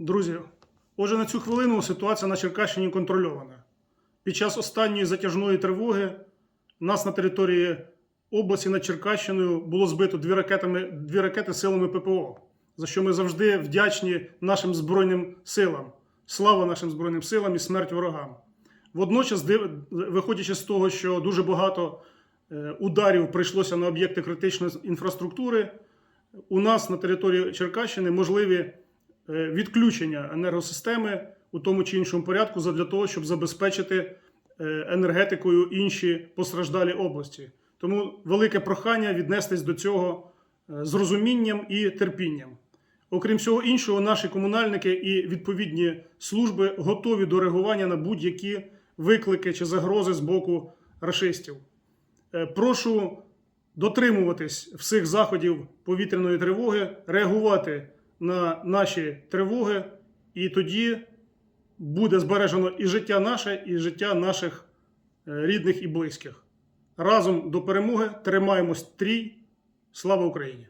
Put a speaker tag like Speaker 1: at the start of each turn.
Speaker 1: Друзі, отже, на цю хвилину ситуація на Черкащині контрольована. Під час останньої затяжної тривоги нас на території області над Черкащиною було збито дві, ракетами, дві ракети силами ППО, за що ми завжди вдячні нашим Збройним силам. Слава нашим Збройним силам і смерть ворогам. Водночас, виходячи з того, що дуже багато е, ударів прийшлося на об'єкти критичної інфраструктури, у нас на території Черкащини можливі відключення енергосистеми у тому чи іншому порядку задля того, щоб забезпечити е, енергетикою інші постраждалі області. Тому велике прохання віднестись до цього е, з розумінням і терпінням. Окрім всього іншого, наші комунальники і відповідні служби готові до реагування на будь-які виклики чи загрози з боку рашистів. Е, Прошу дотримуватись всіх заходів повітряної тривоги, реагувати на наші тривоги, і тоді буде збережено і життя наше, і життя наших е, рідних і близьких. Разом до перемоги тримаємось трій. Слава Україні!